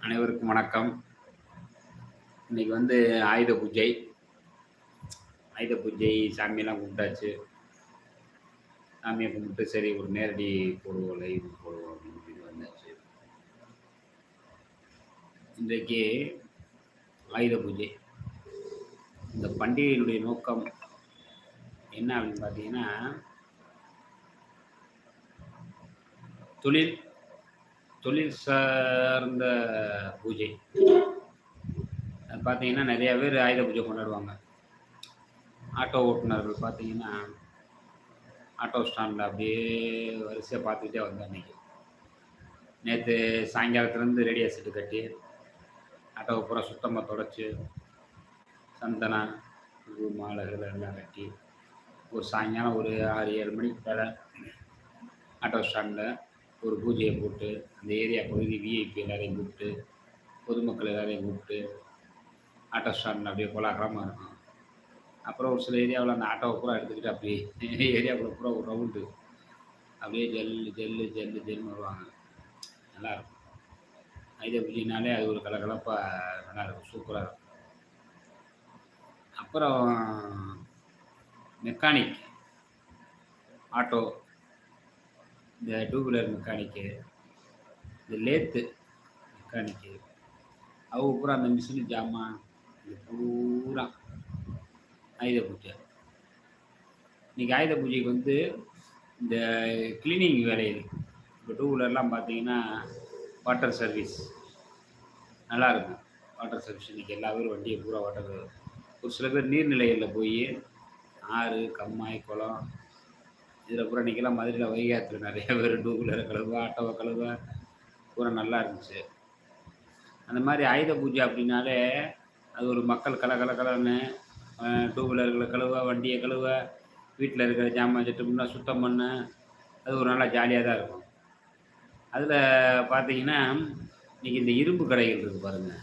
அனைவருக்கும் வணக்கம். இன்னைக்கு வந்து ஆயுத பூஜை. ஆயுத பூஜை சாமியெல்லாம் கும்பிட்டாச்சு. சாமியை கும்பிட்டு சரி ஒரு நேரடி போடுவோம் லைவ் போடுவோம் அப்படின்னு சொல்லி வந்தாச்சு. இன்றைக்கு ஆயுத பூஜை. இந்த பண்டிகையினுடைய நோக்கம் என்ன அப்படின்னு பார்த்தீங்கன்னா தொழில் தொழில் சார்ந்த பூஜை. பார்த்தீங்கன்னா நிறையா பேர் ஆயுத பூஜை கொண்டாடுவாங்க. ஆட்டோ ஓட்டுநர்கள் பார்த்தீங்கன்னா ஆட்டோ ஸ்டாண்டில் அப்படியே வரிசையாக பார்த்துக்கிட்டே வந்தேன் அன்றைக்கி நேற்று சாயங்காலத்துலேருந்து ரேடியோ செட்டு கட்டி ஆட்டோவை பூரா சுத்தமாக தொடச்சி சந்தனம் பூ மாலைகள் எல்லாம் கட்டி ஒரு சாயங்காலம் ஒரு ஆறு ஏழு மணிக்கு மேலே ஆட்டோ ஸ்டாண்டில் ஒரு பூஜையை போட்டு அந்த ஏரியா பகுதி விஐபி எல்லாரையும் கூப்பிட்டு பொதுமக்கள் எல்லாரையும் கூப்பிட்டு ஆட்டோ ஸ்டாண்டில் அப்படியே கோலாகலமாக இருக்கும் அப்புறம் ஒரு சில ஏரியாவில் அந்த ஆட்டோவை பூரா எடுத்துக்கிட்டு அப்படியே ஏரியாவுக்குள்ள பூரா ஒரு ரவுண்டு. அப்படியே ஜல்லு ஜல்லு ஜல்லு ஜெல்லுன்னு வருவாங்க. நல்லாயிருக்கும் ஐத பூஜைனாலே அது ஒரு கலகலப்பாக நல்லாயிருக்கும் சூப்பராக இருக்கும். அப்புறம் மெக்கானிக் ஆட்டோ இந்த டூ வீலர் மெக்கானிக்கு இந்த லேத்து மெக்கானிக்கு அவங்க பூரா அந்த மிஷினு ஜாமான் இது பூரா ஆயுத பூஜை. இன்றைக்கி ஆயுத பூஜைக்கு வந்து இந்த கிளீனிங் வேலைகள் இப்போ டூ வீலர்லாம் பார்த்தீங்கன்னா வாட்டர் சர்வீஸ் நல்லாயிருக்கும் வாட்டர் சர்வீஸ் இன்றைக்கி எல்லா பேரும் வண்டியை பூரா வாட்டர் ஒரு சில பேர் நீர்நிலைகளில் போய் ஆறு கம்மாய் குளம் இதில் பூரா இன்றைக்கெல்லாம் மதுரையில் வைகாத்தில் நிறைய பேர் டூ வீலரை கழுவ ஆட்டோவை கழுவ பூரா நல்லா இருந்துச்சு. அந்த மாதிரி ஆயுத பூஜை அப்படின்னாலே அது ஒரு மக்கள் கல கல கலன்னு டூ வீலர்களை கழுவ வண்டியை கழுவ வீட்டில் இருக்கிற ஜாமான் செட்டு சுத்தம் பண்ண அது ஒரு நல்லா ஜாலியாக தான் இருக்கும். அதில் பார்த்தீங்கன்னா இன்றைக்கி இந்த இரும்பு கடைகள் இருக்குது பாருங்கள்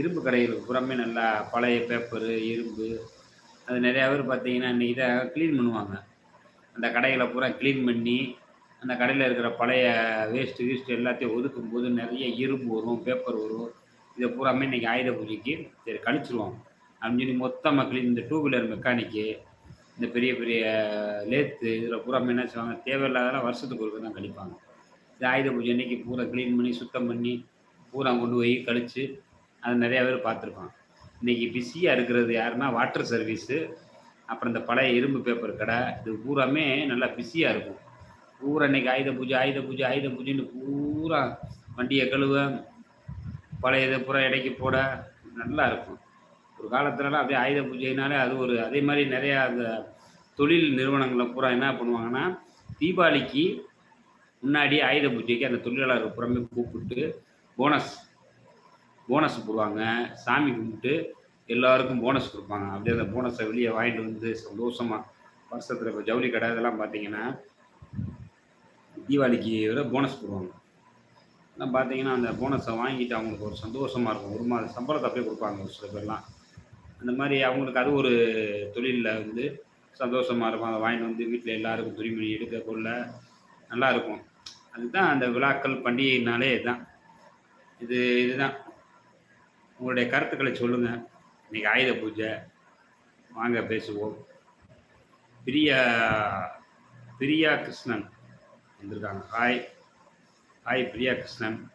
இரும்பு கடைகள் புறமே நல்லா பழைய பேப்பரு இரும்பு. அது நிறையா பேர் பார்த்தீங்கன்னா இன்றைக்கி இதை க்ளீன் பண்ணுவாங்க. அந்த கடைகளை பூரா க்ளீன் பண்ணி அந்த கடையில் இருக்கிற பழைய வேஸ்ட்டு கீஸ்ட்டு எல்லாத்தையும் ஒதுக்கும் போது நிறைய இரும்பு வரும் பேப்பர் வரும். இதை பூராமே இன்றைக்கி ஆயுத பூஜைக்கு சரி கழிச்சிருவோம் அப்படின்னு சொல்லி மொத்தமாக க்ளீன் இந்த டூ வீலர் மெக்கானிக்கு இந்த பெரிய பெரிய லேத்து இதில் பூராமே என்ன செய்வாங்க தேவையில்லாதெல்லாம் வருஷத்துக்கு ஒருக்க தான் கழிப்பாங்க. இந்த ஆயுத பூஜை அன்றைக்கி பூரா க்ளீன் பண்ணி சுத்தம் பண்ணி பூரா கொண்டு போய் கழித்து அது நிறையா பேர் பார்த்துருக்கோம் இன்றைக்கி பிஸியாக இருக்கிறது யாருன்னா வாட்டர் சர்வீஸு அப்புறம் இந்த பழைய இரும்பு பேப்பர் கடை இது பூராமே நல்லா பிஸியாக இருக்கும். பூரா இன்றைக்கி ஆயுத பூஜை ஆயுத பூஜை ஆயுத பூஜைன்னு பூரா வண்டியை கழுவ பழைய இதை பூரா இடைக்கு போட நல்லா இருக்கும். ஒரு காலத்துலலாம் அப்படியே ஆயுத பூஜைனாலே அது ஒரு அதே மாதிரி நிறையா அந்த தொழில் நிறுவனங்களை பூரா என்ன பண்ணுவாங்கன்னா தீபாவளிக்கு முன்னாடி ஆயுத பூஜைக்கு அந்த தொழிலாளர்கள் புறமே கூப்பிட்டு போனஸ் போனஸ் போடுவாங்க. சாமி கும்பிட்டு எல்லாருக்கும் போனஸ் கொடுப்பாங்க. அப்படியே அந்த போனஸை வெளியே வாங்கிட்டு வந்து சந்தோஷமாக வருஷத்தில் இப்போ ஜவுளி கடை இதெல்லாம் பார்த்தீங்கன்னா தீபாவளிக்கு வர போனஸ் போடுவாங்க. ஆனால் பார்த்தீங்கன்னா அந்த போனஸை வாங்கிட்டு அவங்களுக்கு ஒரு சந்தோஷமாக இருக்கும். ஒரு மாத சம்பளத்தை அப்படியே கொடுப்பாங்க ஒரு சில பேர்லாம். அந்த மாதிரி அவங்களுக்கு அது ஒரு தொழிலில் வந்து சந்தோஷமாக இருக்கும். அதை வாங்கிட்டு வந்து வீட்டில் எல்லாருக்கும் துணிமணி எடுக்க கொள்ள நல்லா இருக்கும். அதுதான் அந்த விழாக்கள் பண்டிகைனாலே இதுதான். இது இதுதான். உங்களுடைய கருத்துக்களை சொல்லுங்கள் இன்றைக்கி ஆயுத பூஜை. வாங்க பேசுவோம். பிரியா பிரியா கிருஷ்ணன் வந்திருக்காங்க. Hi hi Priya Krishnan.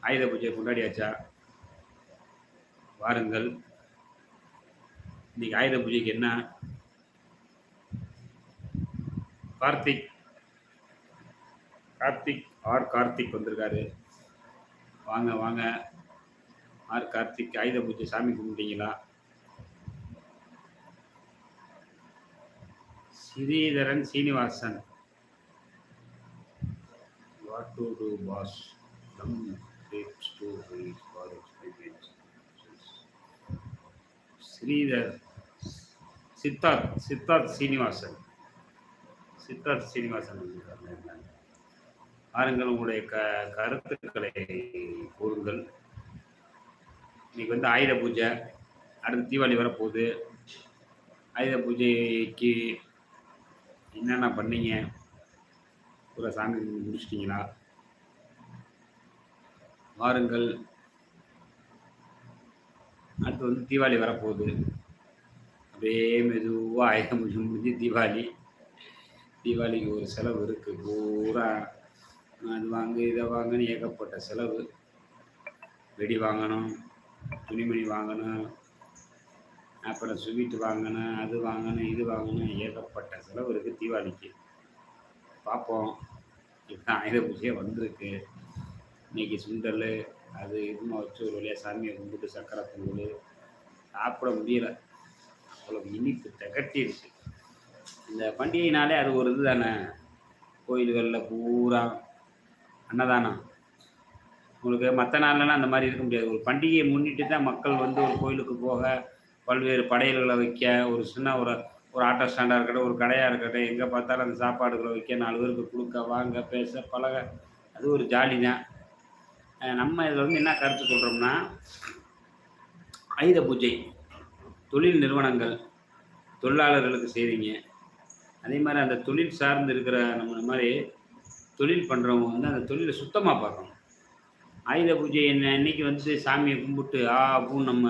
ஆயுத பூஜை கொண்டாடியாச்சா? வாருங்கள். இன்னைக்கு ஆயுத பூஜைக்கு என்ன? கார்த்திக். கார்த்திக் ஆர் கார்த்திக் வந்திருக்காரு. வாங்க வாங்க. ஆர் கார்த்திக் ஆயுத பூஜை சாமி கும்பிட்டீங்களா? Sridharan Srinivasan. What to do boss நம் tips to for experience Sridhar Siddharth Siddharth Srinivasan. Siddharth Srinivasan பாருங்கள் உங்களுடைய க கருத்துக்களை கூறுங்கள். இன்றைக்கி வந்து ஆயுத பூஜை அடுத்து தீபாவளி வரப்போகுது. ஆயுத பூஜைக்கு என்னென்ன பண்ணீங்க? பூரா சாமி முடிச்சிட்டிங்களா? வாருங்கள். அடுத்து வந்து தீபாவளி வரப்போகுது. அப்படியே மெதுவாக ஆயுத பூஜை முடிஞ்சு தீபாவளி. தீபாவளிக்கு ஒரு செலவு இருக்குது பூரா அது வாங்கு இதை வாங்கன்னு ஏகப்பட்ட செலவு. வெடி வாங்கணும். துணிமணி வாங்கணும் அப்புறம் ஸ்வீட் வாங்கணும் அது வாங்கணும் இது வாங்கணும் ஏகப்பட்ட செலவு இருக்குது தீபாவளிக்கு. பார்ப்போம் இப்போ ஆயுத பூஜையே வந்திருக்கு. இன்னைக்கு சுண்டல் அது இதுமா வச்சு ஒரு வழியாக சாமியை கும்பிட்டு சக்கரை பொங்கல். சாப்பிட முடியல. அவ்வளோ இனிப்பு திகட்டிடுச்சு. இந்த பண்டிகைனாலே அது ஒரு இது தானே கோயில்களில் பூரா அன்னதானம். உங்களுக்கு மற்ற நாள்லலாம் அந்த மாதிரி இருக்க முடியாது. ஒரு பண்டிகையை முன்னிட்டு தான் மக்கள் வந்து ஒரு கோயிலுக்கு போக பல்வேறு படையல்களை வைக்க ஒரு சின்ன ஒரு ஒரு ஆட்டோ ஸ்டாண்டாக இருக்கட்டும் ஒரு கடையாக இருக்கட்டும் எங்கே பார்த்தாலும் அந்த சாப்பாடுகளை வைக்க நாலு பேருக்கு கொடுக்க வாங்க பேச பழக அது ஒரு ஜாலி தான் நம்ம இதில் வந்து என்ன கருத்து சொல்கிறோம்னா ஆயுத பூஜை தொழில் நிறுவனங்கள் தொழிலாளர்களுக்கு செய்கிறீங்க அதே மாதிரி அந்த தொழில் சார்ந்து இருக்கிற நம்ம மாதிரி தொழில் பண்ணுறவங்க வந்து அந்த தொழிலை சுத்தமாக பார்க்கணும். ஆயுத பூஜை என்ன? இன்னைக்கு வந்து சாமியை கும்பிட்டு ஆ அப்படின்னு நம்ம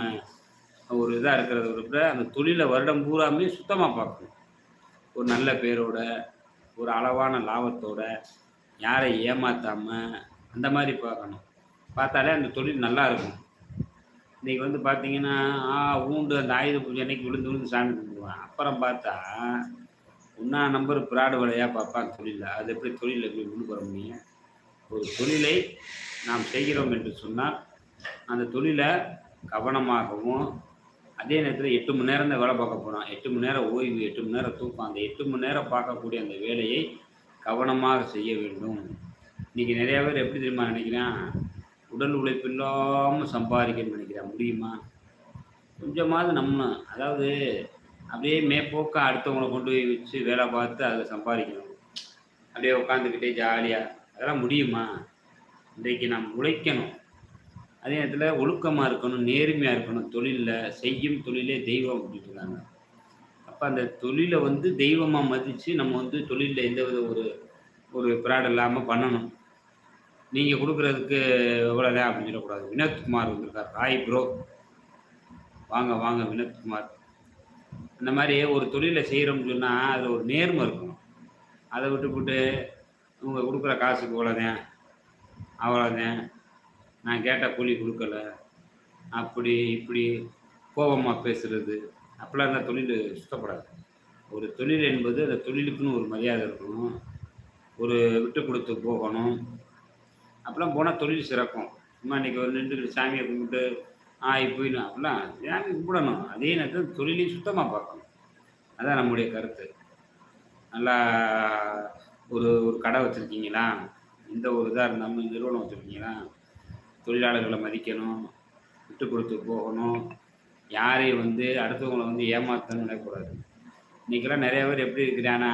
ஒரு இதாக இருக்கிறத விட அந்த தொழிலை வருடம் பூராமே சுத்தமாக பார்க்கணும். ஒரு நல்ல பேரோட ஒரு அளவான லாபத்தோட யாரை ஏமாற்றாமல் அந்த மாதிரி பார்க்கணும். பார்த்தாலே அந்த தொழில் நல்லா இருக்கும். இன்றைக்கி வந்து பார்த்தீங்கன்னா ஆ ஊண்டு அந்த ஆயுத பூஜை அன்னைக்கு விழுந்து விழுந்து சாமி கும்பிடுவான். அப்புறம் பார்த்தா ஒன்றா நம்பர் பிராடு வேலையாக பார்ப்பான் தொழிலில் அது எப்படி தொழிலில் எப்படி கொண்டு வர முடியும்? ஒரு தொழிலை நாம் செய்கிறோம் என்று சொன்னால் அந்த தொழிலை கவனமாகவும் அதே நேரத்தில் எட்டு மணி நேரம் தான் வேலை பார்க்க போகிறோம் எட்டு மணி நேரம் ஓய்வு எட்டு மணி நேரம் தூக்கம் அந்த எட்டு மணி நேரம் பார்க்கக்கூடிய அந்த வேலையை கவனமாக செய்ய வேண்டும். இன்றைக்கி நிறையா பேர் எப்படி தெரியுமா நினைக்கிறேன்? உடல் உழைப்பு இல்லாமல் சம்பாதிக்கணும்னு நினைக்கிறேன் முடியுமா? கொஞ்சமாவது நம்ம அதாவது அப்படியே மேற்போக்காக அடுத்தவங்களை கொண்டு போய் வச்சு வேலை பார்த்து அதை சம்பாதிக்கணும். அப்படியே உட்காந்துக்கிட்டே ஜாலியாக அதெல்லாம் முடியுமா? இன்றைக்கு நாம் உழைக்கணும். அதே நேரத்தில் ஒழுக்கமாக இருக்கணும் நேர்மையாக இருக்கணும். தொழிலில் செய்யும் தொழிலே தெய்வம் அப்படின்னு சொல்கிறாங்க அப்போ அந்த தொழிலை வந்து தெய்வமாக மதித்து நம்ம வந்து தொழிலில் எந்த வித ஒரு ஒரு பிராட் இல்லாமல் பண்ணணும். நீங்கள் கொடுக்குறதுக்கு எவ்வளோதான் அப்படின்னு சொல்லக்கூடாது. வினோத்குமார் வந்திருக்கார். ராய் ப்ரோ வாங்க வாங்க வினோத்குமார் இந்த மாதிரி ஒரு தொழிலை செய்கிறோம்னு சொன்னால் அதில் ஒரு நேர்மை இருக்கணும். அதை விட்டுவிட்டு இவங்க கொடுக்குற காசுக்கு இவ்வளோதான் அவ்வளோதான் நான் கேட்ட கூலி கொடுக்கல. அப்படி இப்படி கோபமாக பேசுகிறது அப்படிலாம் இருந்தால் தொழில் சுத்தப்படாது. ஒரு தொழில் என்பது அந்த தொழிலுக்குன்னு ஒரு மரியாதை இருக்கணும். ஒரு விட்டு கொடுத்து போகணும். அப்பெல்லாம் போனால் தொழில் சிறக்கும். சும்மா இன்றைக்கி ஒரு நின்று சாமியை கும்பிட்டு ஆ இப்போன்னு அப்படிலாம் சாமி கும்பிடணும்? அதே நேரத்தில் தொழிலையும் சுத்தமாக பார்க்கணும். அதான் நம்முடைய கருத்து. நல்லா ஒரு ஒரு கடை வச்சுருக்கீங்களா? எந்த ஒரு இதாக இருந்தாலும் நிறுவனம் வச்சுருக்கீங்களா? தொழிலாளர்களை மதிக்கணும் விட்டு கொடுத்து போகணும். யாரையும் வந்து அடுத்தவங்களை வந்து ஏமாற்றணும்னு நினைக்கூடாது இன்றைக்கெல்லாம் நிறைய பேர் எப்படி இருக்கிறான்னா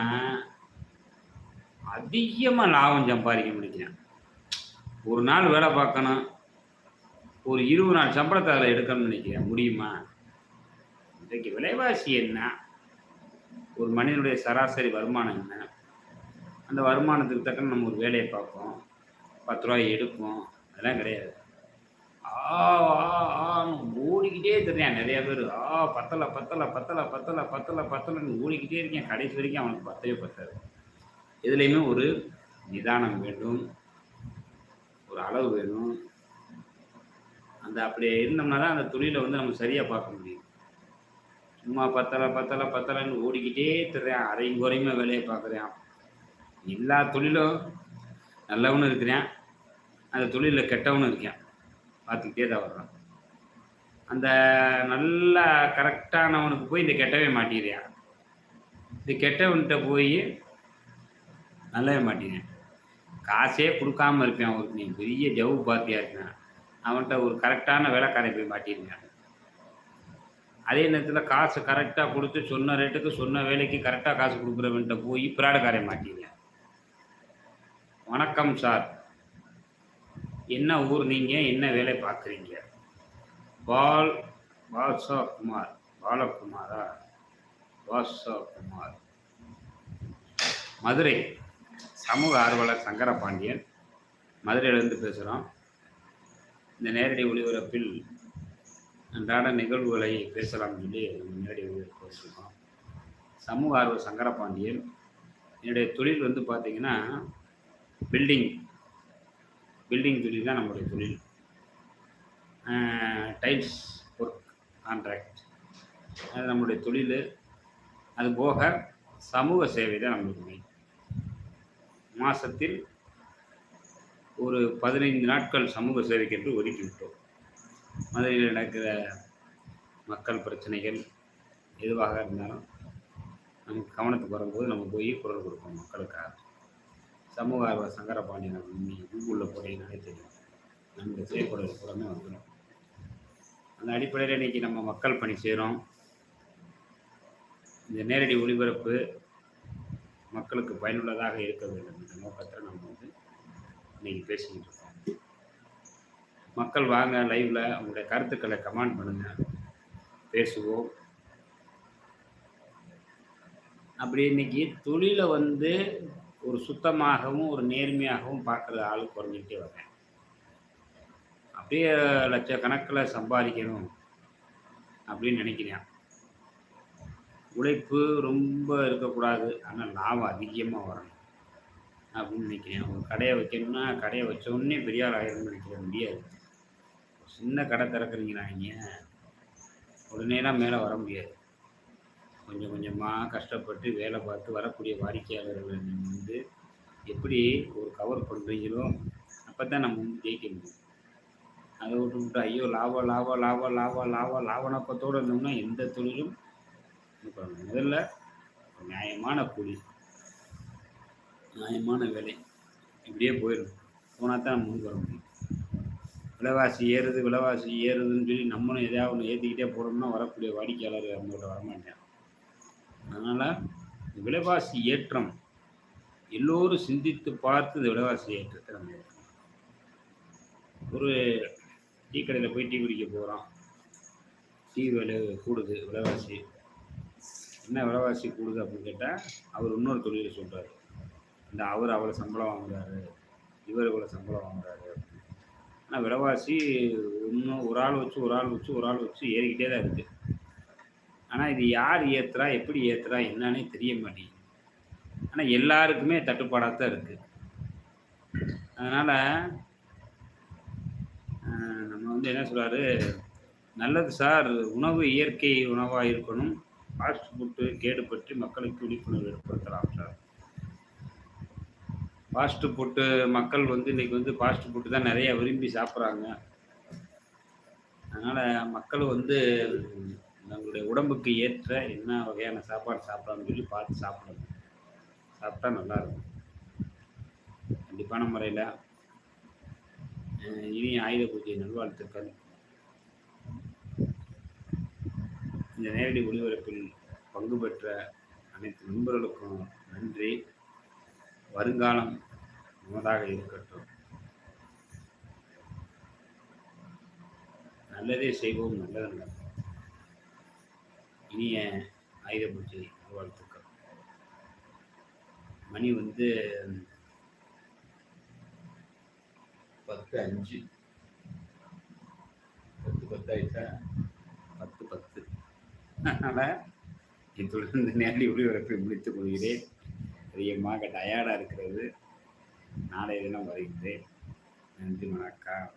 அதிகமாக லாபம் சம்பாதிக்க முடிக்கிறான் ஒரு நாள் வேலை பார்க்கணும். ஒரு இருபது நாள் சம்பளத்தை அதில் எடுக்கணும்னு நினைக்கிறேன். முடியுமா? இன்றைக்கு விலைவாசி என்ன? ஒரு மனிதனுடைய சராசரி வருமானம் என்ன? அந்த வருமானத்துக்கு தக்க நம்ம ஒரு வேலையை பார்ப்போம். பத்து ரூபாய் எடுப்போம். அதெல்லாம் கிடையாது. ஆ ஆ ஆன்னு ஓடிக்கிட்டே தெரியான் நிறையா பேர் ஆ பத்தலை பத்தலை பத்தலை பத்தலை பத்தலை பத்தலைன்னு ஓடிக்கிட்டே இருக்கேன் கடைசி வரைக்கும் அவனுக்கு பத்தவே பத்தாது. எதுலேயுமே ஒரு நிதானம் வேண்டும். ஒரு அளவு வேணும். அந்த அப்படி இருந்தோம்னா தான் அந்த தொழிலை வந்து நம்ம சரியாக பார்க்க முடியும். சும்மா பத்தலை பத்தலை பத்தலைன்னு ஓடிக்கிட்டே தெரியான் அரையும் குறையுமா வேலையை பார்க்குறேன். எல்லா தொழிலும் நல்லவனும் இருக்கிறேன். அந்த தொழிலில் கெட்டவனும் இருக்கேன். பார்த்துக்கிட்டே தான் வர்றான். அந்த நல்லா கரெக்டானவனுக்கு போய் இந்த கெட்டவே மாட்டிடுறான் இந்த கெட்டவன்கிட்ட போய் நல்லவே மாட்டேங்க காசே கொடுக்காம இருப்பேன் அவருக்கு நீ பெரிய ஜவு பார்த்தியா இருப்பேன் அவன்கிட்ட ஒரு கரெக்டான வேலைக்காரன் போய் மாட்டிருந்தேன் அதே நேரத்தில் காசு கரெக்டாக கொடுத்து சொன்ன ரேட்டுக்கு சொன்ன வேலைக்கு கரெக்டாக காசு கொடுக்குறவன்கிட்ட போய் பிராடக்காரன் மாட்டீங்க வணக்கம் சார். என்ன ஊர் நீங்கள் என்ன வேலை பார்க்குறீங்க? பால் பால்சா குமார் பாலகுமாரா? வாசகுமார். மதுரை சமூக ஆர்வலர் சங்கரபாண்டியன். மதுரையிலேருந்து பேசுகிறோம். இந்த நேரடி ஒளிபரப்பில் அன்றாட நிகழ்வுகளை பேசலாம் சொல்லி நம்ம நேரடி ஒளிபரப்பு வச்சுருக்கோம் சமூக ஆர்வ சங்கரபாண்டியன். என்னுடைய தொழில் வந்து பார்த்திங்கன்னா பில்டிங் பில்டிங் தொழில் தான் நம்மளுடைய தொழில். டைல்ஸ் ஒர்க் கான்ட்ராக்ட் அது நம்மளுடைய தொழில். அது போக சமூக சேவை தான் நம்மளுக்கு மெயின் மாதத்தில் ஒரு பதினைந்து நாட்கள் சமூக சேவைக்கு என்று ஒதுக்கி விட்டோம் மதுரையில் நடக்கிற மக்கள் பிரச்சனைகள் எதுவாக இருந்தாலும் நமக்கு கவனத்துக்கு வரும்போது நம்ம போய் குரல் கொடுப்போம் மக்களுக்காக. சமூக ஆர்வ சங்கரபாண்டியன் நீங்கள் கூகுளில் போட்டீங்கன்னாலே தெரியும் நம்முடைய செயற்பாடுகள் கூடமே வந்துடும். அந்த அடிப்படையில் இன்றைக்கி நம்ம மக்கள் பணி செய்கிறோம் இந்த நேரடி ஒளிபரப்பு மக்களுக்கு பயனுள்ளதாக இருக்க வேண்டும் என்ற நோக்கத்தில் நம்ம வந்து இன்றைக்கி பேசிக்கிட்டு இருக்கோம். மக்கள் வாங்க லைவில் உங்களுடைய கருத்துக்களை கமெண்ட் பண்ணுங்கள் பேசுவோம். அப்படி இன்னைக்கு தொழிலை வந்து ஒரு சுத்தமாகவும் ஒரு நேர்மையாகவும் பார்க்குற ஆள் குறைஞ்சிக்கிட்டே வரேன் அப்படியே லட்சக்கணக்கில் சம்பாதிக்கணும் அப்படின்னு நினைக்கிறேன். உழைப்பு ரொம்ப இருக்கக்கூடாது. ஆனால் லாபம் அதிகமாக வரணும் அப்படின்னு நினைக்கிறேன். ஒரு கடையை வைக்கணும்னா கடையை வச்சோடனே பெரிய ஆள் ஆயிரம்னு நினைக்கிற முடியாது. சின்ன கடை திறக்கிறீங்களா நீங்கள் உடனேலாம் மேலே வர முடியாது. கொஞ்சம் கொஞ்சமாக கஷ்டப்பட்டு வேலை பார்த்து வரக்கூடிய வாடிக்கையாளர்களை நீங்கள் வந்து எப்படி ஒரு கவர் பண்ணுறீங்களோ அப்போ தான் நம்ம வந்து ஜெயிக்க முடியும். அதை விட்டு விட்டு ஐயோ லாபம் லாபம் லாபம் லாபம் லாபம் லாப நோக்கத்தோடு இருந்தோம்னா எந்த தொழிலும் இது பண்ணணும். முதல்ல நியாயமான கூலி நியாயமான விலை. இப்படியே போயிடும். போனால் தான் நம்ம முன்னுக்கு வர முடியும். விலைவாசி ஏறுது விலைவாசி ஏறுதுன்னு சொல்லி நம்மளும் எதாவது ஒன்று ஏற்றிக்கிட்டே போகிறோம்னா வரக்கூடிய வாடிக்கையாளர் நம்மகிட்ட வரமாட்டேன் அதனால் இந்த விலைவாசி ஏற்றம் எல்லோரும் சிந்தித்து பார்த்து இந்த விலைவாசி ஏற்றத்தை நம்ம ஏற்றணும். ஒரு டீ கடையில் போய் டீ குடிக்க போகிறோம் டீ விலை கூடுது விலைவாசி. என்ன விலைவாசி கூடுது அப்படின்னு கேட்டால் அவர் இன்னொரு தொழிலை சொல்கிறாரு இந்த அவர் அவ்வளோ சம்பளம் வாங்குறாரு இவர் இவ்வளோ சம்பளம் வாங்குறாரு. ஆனால் விலைவாசி இன்னும் ஒரு ஆள் வச்சு ஒரு ஆள் வச்சு ஒரு ஆள் வச்சு ஏறிக்கிட்டே தான் இருக்குது ஆனால் இது யார் ஏற்றுறா எப்படி ஏற்றுறா என்னன்னே தெரிய மாட்டேங்குது. ஆனால் எல்லாருக்குமே தட்டுப்பாடாக தான் இருக்குது அதனால் நம்ம வந்து என்ன சொல்கிறாரு நல்லது சார் உணவு இயற்கை உணவாக இருக்கணும். ஃபாஸ்ட் ஃபுட்டு கேடு பற்றி மக்களுக்கு விழிப்புணர்வு ஏற்படுத்தலாம் சார். ஃபாஸ்ட் ஃபுட்டு மக்கள் வந்து இன்றைக்கி வந்து ஃபாஸ்ட் ஃபுட்டு தான் நிறைய விரும்பி சாப்பிட்றாங்க. அதனால் மக்கள் வந்து நம்மளுடைய உடம்புக்கு ஏற்ற என்ன வகையான சாப்பாடு சாப்பிடலாம்னு சொல்லி பார்த்து சாப்பிடணும். சாப்பிட்டா நல்லாயிருக்கும். கண்டிப்பான முறையில் இனிய ஆயுத பூஜை நல்வாழ்த்துக்கள். இந்த நேரடி ஒளிபரப்பில் பங்கு பெற்ற அனைத்து நண்பர்களுக்கும் நன்றி. வருங்காலம் நமதாக இருக்கட்டும். நல்லதே செய்வோம் நல்லது நடக்கும். இனிய ஆயுத பூஜை வாழ்த்துக்கள் மணி வந்து பத்து அஞ்சு. பத்து பத்தாயிடுச்சா? பத்து பத்து. அதனால் இத்துடன் இந்த நேரடி ஒளிபரப்பை முடித்துக் கொள்கிறேன். அதிகமாக டயர்டாக இருக்கிறது. நாளைய தினம் வருகிறேன். நன்றி வணக்கம்.